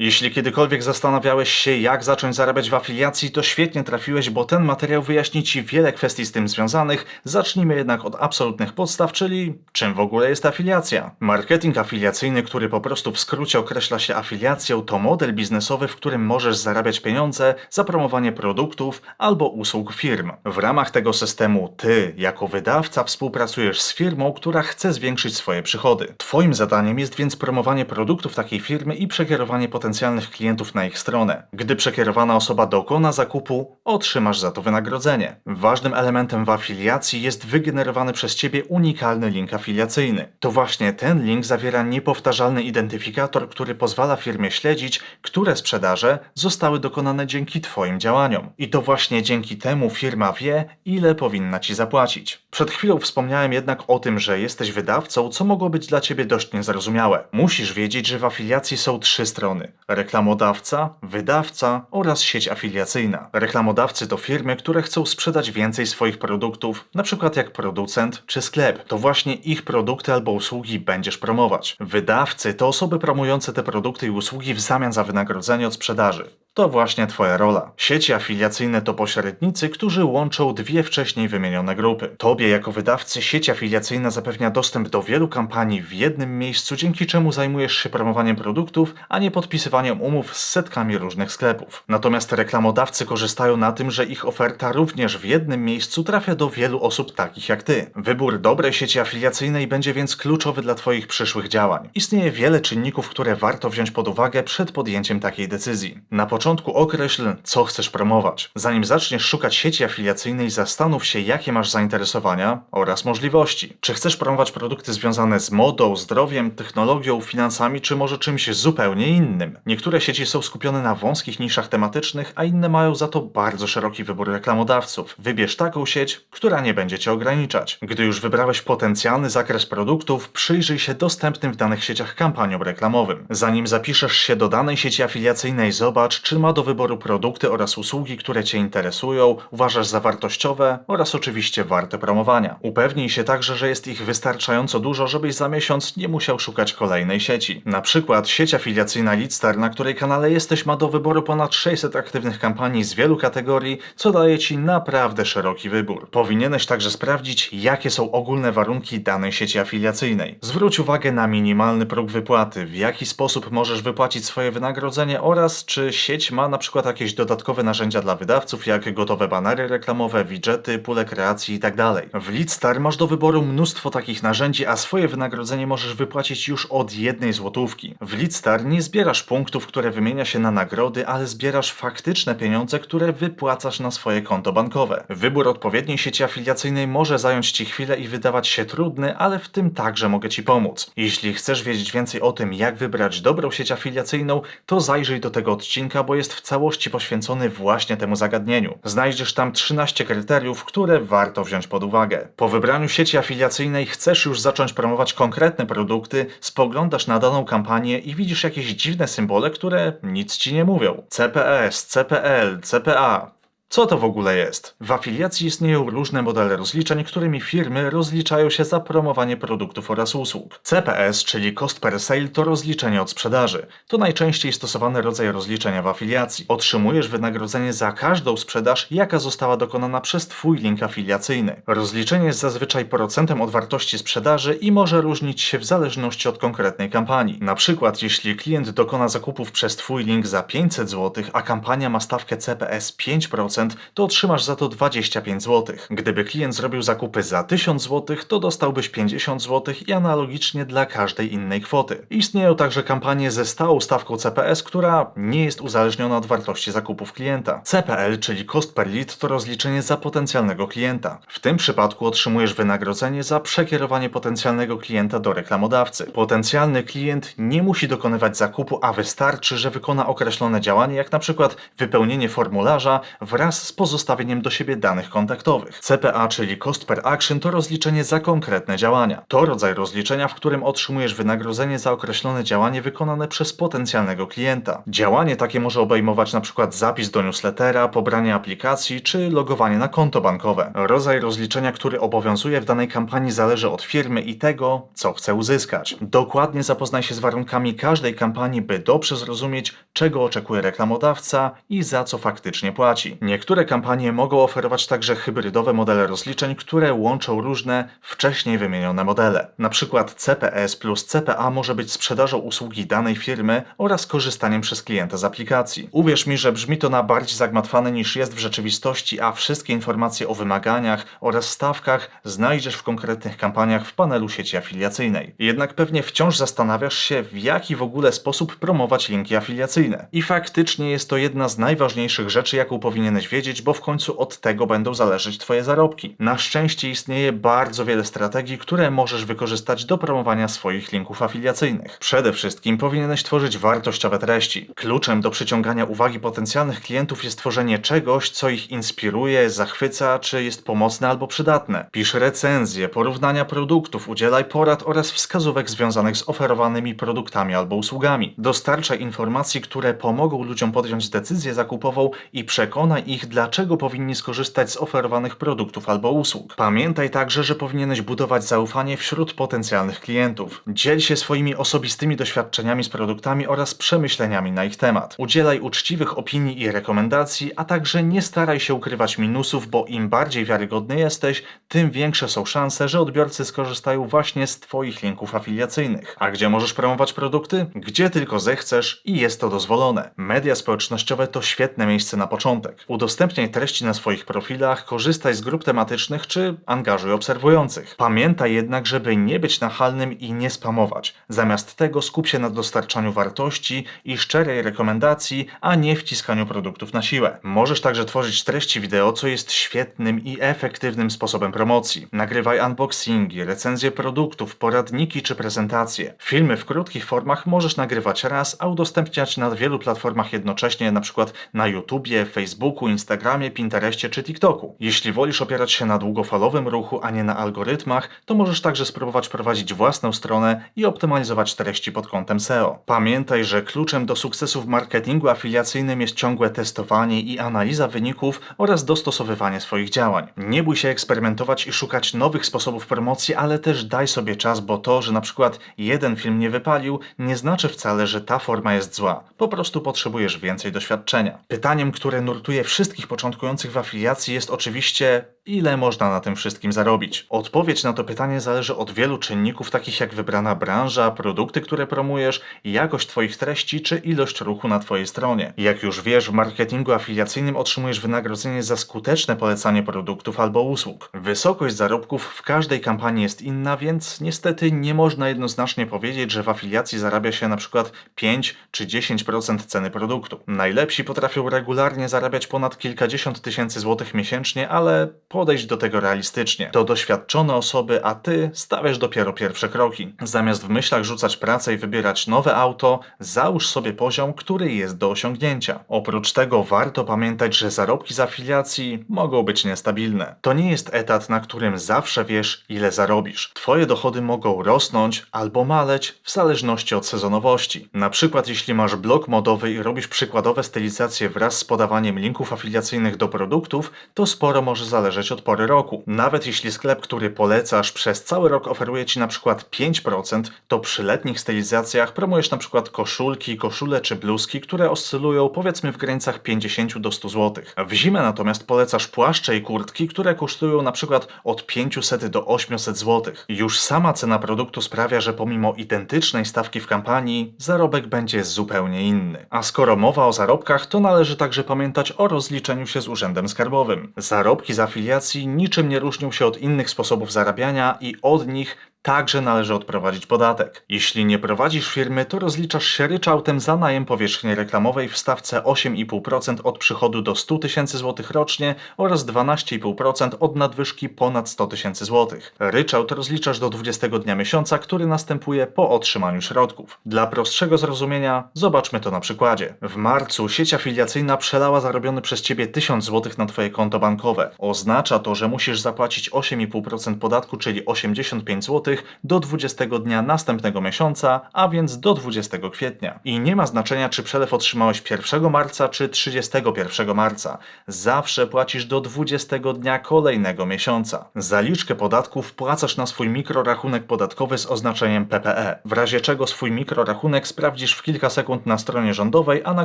Jeśli kiedykolwiek zastanawiałeś się, jak zacząć zarabiać w afiliacji, to świetnie trafiłeś, bo ten materiał wyjaśni Ci wiele kwestii z tym związanych. Zacznijmy jednak od absolutnych podstaw, czyli czym w ogóle jest afiliacja. Marketing afiliacyjny, który po prostu w skrócie określa się afiliacją, to model biznesowy, w którym możesz zarabiać pieniądze za promowanie produktów albo usług firm. W ramach tego systemu Ty, jako wydawca, współpracujesz z firmą, która chce zwiększyć swoje przychody. Twoim zadaniem jest więc promowanie produktów takiej firmy i przekierowanie potencjalnych klientów na ich stronę. Gdy przekierowana osoba dokona zakupu, otrzymasz za to wynagrodzenie. Ważnym elementem w afiliacji jest wygenerowany przez Ciebie unikalny link afiliacyjny. To właśnie ten link zawiera niepowtarzalny identyfikator, który pozwala firmie śledzić, które sprzedaże zostały dokonane dzięki Twoim działaniom. I to właśnie dzięki temu firma wie, ile powinna Ci zapłacić. Przed chwilą wspomniałem jednak o tym, że jesteś wydawcą, co mogło być dla Ciebie dość niezrozumiałe. Musisz wiedzieć, że w afiliacji są trzy strony: reklamodawca, wydawca oraz sieć afiliacyjna. Reklamodawcy to firmy, które chcą sprzedać więcej swoich produktów, przykład jak producent czy sklep. To właśnie ich produkty albo usługi będziesz promować. Wydawcy to osoby promujące te produkty i usługi w zamian za wynagrodzenie od sprzedaży. To właśnie Twoja rola. Sieci afiliacyjne to pośrednicy, którzy łączą dwie wcześniej wymienione grupy. Tobie jako wydawcy sieć afiliacyjna zapewnia dostęp do wielu kampanii w jednym miejscu, dzięki czemu zajmujesz się promowaniem produktów, a nie podpisywaniem umów z setkami różnych sklepów. Natomiast reklamodawcy korzystają na tym, że ich oferta również w jednym miejscu trafia do wielu osób takich jak Ty. Wybór dobrej sieci afiliacyjnej będzie więc kluczowy dla Twoich przyszłych działań. Istnieje wiele czynników, które warto wziąć pod uwagę przed podjęciem takiej decyzji. Na początku określ, co chcesz promować. Zanim zaczniesz szukać sieci afiliacyjnej, zastanów się, jakie masz zainteresowania oraz możliwości. Czy chcesz promować produkty związane z modą, zdrowiem, technologią, finansami, czy może czymś zupełnie innym? Niektóre sieci są skupione na wąskich niszach tematycznych, a inne mają za to bardzo szeroki wybór reklamodawców. Wybierz taką sieć, która nie będzie cię ograniczać. Gdy już wybrałeś potencjalny zakres produktów, przyjrzyj się dostępnym w danych sieciach kampaniom reklamowym. Zanim zapiszesz się do danej sieci afiliacyjnej, zobacz, czy ma do wyboru produkty oraz usługi, które Cię interesują, uważasz za wartościowe oraz oczywiście warte promowania. Upewnij się także, że jest ich wystarczająco dużo, żebyś za miesiąc nie musiał szukać kolejnej sieci. Na przykład sieć afiliacyjna Leadstar, na której kanale jesteś, ma do wyboru ponad 600 aktywnych kampanii z wielu kategorii, co daje Ci naprawdę szeroki wybór. Powinieneś także sprawdzić, jakie są ogólne warunki danej sieci afiliacyjnej. Zwróć uwagę na minimalny próg wypłaty, w jaki sposób możesz wypłacić swoje wynagrodzenie oraz czy sieć ma na przykład jakieś dodatkowe narzędzia dla wydawców, jak gotowe banery reklamowe, widgety, pule kreacji itd. W Leadstar masz do wyboru mnóstwo takich narzędzi, a swoje wynagrodzenie możesz wypłacić już od jednej złotówki. W Leadstar nie zbierasz punktów, które wymienia się na nagrody, ale zbierasz faktyczne pieniądze, które wypłacasz na swoje konto bankowe. Wybór odpowiedniej sieci afiliacyjnej może zająć Ci chwilę i wydawać się trudny, ale w tym także mogę Ci pomóc. Jeśli chcesz wiedzieć więcej o tym, jak wybrać dobrą sieć afiliacyjną, to zajrzyj do tego odcinka, bo jest w całości poświęcony właśnie temu zagadnieniu. Znajdziesz tam 13 kryteriów, które warto wziąć pod uwagę. Po wybraniu sieci afiliacyjnej chcesz już zacząć promować konkretne produkty, spoglądasz na daną kampanię i widzisz jakieś dziwne symbole, które nic ci nie mówią. CPS, CPL, CPA. Co to w ogóle jest? W afiliacji istnieją różne modele rozliczeń, którymi firmy rozliczają się za promowanie produktów oraz usług. CPS, czyli cost per sale, to rozliczenie od sprzedaży. To najczęściej stosowany rodzaj rozliczenia w afiliacji. Otrzymujesz wynagrodzenie za każdą sprzedaż, jaka została dokonana przez Twój link afiliacyjny. Rozliczenie jest zazwyczaj procentem od wartości sprzedaży i może różnić się w zależności od konkretnej kampanii. Na przykład, jeśli klient dokona zakupów przez Twój link za 500 zł, a kampania ma stawkę CPS 5%, to otrzymasz za to 25 zł. Gdyby klient zrobił zakupy za 1000 zł, to dostałbyś 50 zł i analogicznie dla każdej innej kwoty. Istnieją także kampanie ze stałą stawką CPS, która nie jest uzależniona od wartości zakupów klienta. CPL, czyli cost per lead, to rozliczenie za potencjalnego klienta. W tym przypadku otrzymujesz wynagrodzenie za przekierowanie potencjalnego klienta do reklamodawcy. Potencjalny klient nie musi dokonywać zakupu, a wystarczy, że wykona określone działanie, jak na przykład wypełnienie formularza wraz wraz z pozostawieniem do siebie danych kontaktowych. CPA, czyli Cost per Action, to rozliczenie za konkretne działania. To rodzaj rozliczenia, w którym otrzymujesz wynagrodzenie za określone działanie wykonane przez potencjalnego klienta. Działanie takie może obejmować np. zapis do newslettera, pobranie aplikacji czy logowanie na konto bankowe. Rodzaj rozliczenia, który obowiązuje w danej kampanii zależy od firmy i tego, co chce uzyskać. Dokładnie zapoznaj się z warunkami każdej kampanii, by dobrze zrozumieć, czego oczekuje reklamodawca i za co faktycznie płaci. Niektóre kampanie mogą oferować także hybrydowe modele rozliczeń, które łączą różne wcześniej wymienione modele. Na przykład CPS plus CPA może być sprzedażą usługi danej firmy oraz korzystaniem przez klienta z aplikacji. Uwierz mi, że brzmi to na bardziej zagmatwane niż jest w rzeczywistości, a wszystkie informacje o wymaganiach oraz stawkach znajdziesz w konkretnych kampaniach w panelu sieci afiliacyjnej. Jednak pewnie wciąż zastanawiasz się, w jaki w ogóle sposób promować linki afiliacyjne. I faktycznie jest to jedna z najważniejszych rzeczy, jaką powinieneś wiedzieć, bo w końcu od tego będą zależeć Twoje zarobki. Na szczęście istnieje bardzo wiele strategii, które możesz wykorzystać do promowania swoich linków afiliacyjnych. Przede wszystkim powinieneś tworzyć wartościowe treści. Kluczem do przyciągania uwagi potencjalnych klientów jest tworzenie czegoś, co ich inspiruje, zachwyca, czy jest pomocne albo przydatne. Pisz recenzje, porównania produktów, udzielaj porad oraz wskazówek związanych z oferowanymi produktami albo usługami. Dostarczaj informacji, które pomogą ludziom podjąć decyzję zakupową i przekonaj ich, dlaczego powinni skorzystać z oferowanych produktów albo usług. Pamiętaj także, że powinieneś budować zaufanie wśród potencjalnych klientów. Dziel się swoimi osobistymi doświadczeniami z produktami oraz przemyśleniami na ich temat. Udzielaj uczciwych opinii i rekomendacji, a także nie staraj się ukrywać minusów, bo im bardziej wiarygodny jesteś, tym większe są szanse, że odbiorcy skorzystają właśnie z Twoich linków afiliacyjnych. A gdzie możesz promować produkty? Gdzie tylko zechcesz i jest to dozwolone. Media społecznościowe to świetne miejsce na początek. Udostępniaj treści na swoich profilach, korzystaj z grup tematycznych czy angażuj obserwujących. Pamiętaj jednak, żeby nie być nachalnym i nie spamować. Zamiast tego skup się na dostarczaniu wartości i szczerej rekomendacji, a nie wciskaniu produktów na siłę. Możesz także tworzyć treści wideo, co jest świetnym i efektywnym sposobem promocji. Nagrywaj unboxingi, recenzje produktów, poradniki czy prezentacje. Filmy w krótkich formach możesz nagrywać raz, a udostępniać na wielu platformach jednocześnie, np. na YouTubie, Facebooku, Instagramie, Pinterestie czy TikToku. Jeśli wolisz opierać się na długofalowym ruchu, a nie na algorytmach, to możesz także spróbować prowadzić własną stronę i optymalizować treści pod kątem SEO. Pamiętaj, że kluczem do sukcesu w marketingu afiliacyjnym jest ciągłe testowanie i analiza wyników oraz dostosowywanie swoich działań. Nie bój się eksperymentować i szukać nowych sposobów promocji, ale też daj sobie czas, bo to, że na przykład jeden film nie wypalił, nie znaczy wcale, że ta forma jest zła. Po prostu potrzebujesz więcej doświadczenia. Pytaniem, które nurtuje wszystkich początkujących w afiliacji jest oczywiście, ile można na tym wszystkim zarobić? Odpowiedź na to pytanie zależy od wielu czynników, takich jak wybrana branża, produkty, które promujesz, jakość Twoich treści czy ilość ruchu na Twojej stronie. Jak już wiesz, w marketingu afiliacyjnym otrzymujesz wynagrodzenie za skuteczne polecanie produktów albo usług. Wysokość zarobków w każdej kampanii jest inna, więc niestety nie można jednoznacznie powiedzieć, że w afiliacji zarabia się na przykład 5 czy 10% ceny produktu. Najlepsi potrafią regularnie zarabiać ponad kilkadziesiąt tysięcy złotych miesięcznie, ale podejść do tego realistycznie. To doświadczone osoby, a ty stawiasz dopiero pierwsze kroki. Zamiast w myślach rzucać pracę i wybierać nowe auto, załóż sobie poziom, który jest do osiągnięcia. Oprócz tego warto pamiętać, że zarobki z afiliacji mogą być niestabilne. To nie jest etat, na którym zawsze wiesz, ile zarobisz. Twoje dochody mogą rosnąć albo maleć w zależności od sezonowości. Na przykład, jeśli masz blog modowy i robisz przykładowe stylizacje wraz z podawaniem linków afiliacyjnych do produktów, to sporo może zależeć od pory roku. Nawet jeśli sklep, który polecasz przez cały rok oferuje Ci na przykład 5%, to przy letnich stylizacjach promujesz na przykład koszulki, koszule czy bluzki, które oscylują powiedzmy w granicach 50 do 100 zł. W zimę natomiast polecasz płaszcze i kurtki, które kosztują na przykład od 500 do 800 zł. Już sama cena produktu sprawia, że pomimo identycznej stawki w kampanii, zarobek będzie zupełnie inny. A skoro mowa o zarobkach, to należy także pamiętać o rozliczeniu się z Urzędem Skarbowym. Zarobki z afiliacji niczym nie różnią się od innych sposobów zarabiania i od nich także należy odprowadzić podatek. Jeśli nie prowadzisz firmy, to rozliczasz się ryczałtem za najem powierzchni reklamowej w stawce 8,5% od przychodu do 100 tysięcy złotych rocznie oraz 12,5% od nadwyżki ponad 100 tysięcy złotych. Ryczałt rozliczasz do 20 dnia miesiąca, który następuje po otrzymaniu środków. Dla prostszego zrozumienia zobaczmy to na przykładzie. W marcu sieć afiliacyjna przelała zarobiony przez Ciebie 1000 złotych na Twoje konto bankowe. Oznacza to, że musisz zapłacić 8,5% podatku, czyli 85 zł do 20 dnia następnego miesiąca, a więc do 20 kwietnia. I nie ma znaczenia, czy przelew otrzymałeś 1 marca, czy 31 marca. Zawsze płacisz do 20 dnia kolejnego miesiąca. Zaliczkę podatku wpłacasz na swój mikrorachunek podatkowy z oznaczeniem PPE, w razie czego swój mikrorachunek sprawdzisz w kilka sekund na stronie rządowej, a na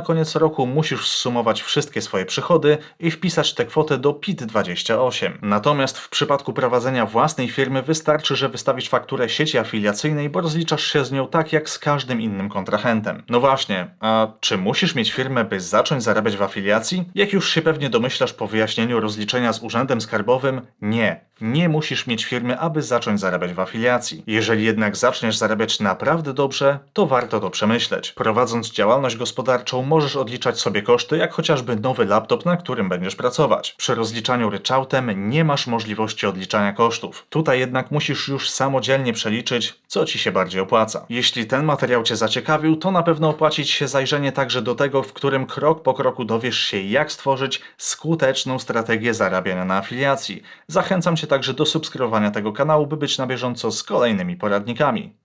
koniec roku musisz zsumować wszystkie swoje przychody i wpisać tę kwotę do PIT-28. Natomiast w przypadku prowadzenia własnej firmy wystarczy, że wystawisz fakturę sieci afiliacyjnej, bo rozliczasz się z nią tak jak z każdym innym kontrahentem. No właśnie, a czy musisz mieć firmę, by zacząć zarabiać w afiliacji? Jak już się pewnie domyślasz po wyjaśnieniu rozliczenia z urzędem skarbowym, nie. Nie musisz mieć firmy, aby zacząć zarabiać w afiliacji. Jeżeli jednak zaczniesz zarabiać naprawdę dobrze, to warto to przemyśleć. Prowadząc działalność gospodarczą, możesz odliczać sobie koszty, jak chociażby nowy laptop, na którym będziesz pracować. Przy rozliczaniu ryczałtem nie masz możliwości odliczania kosztów. Tutaj jednak musisz już samodzielnie przeliczyć, co ci się bardziej opłaca. Jeśli ten materiał cię zaciekawił, to na pewno opłaci ci się zajrzenie także do tego, w którym krok po kroku dowiesz się, jak stworzyć skuteczną strategię zarabiania na afiliacji. Zachęcam cię także do subskrybowania tego kanału, by być na bieżąco z kolejnymi poradnikami.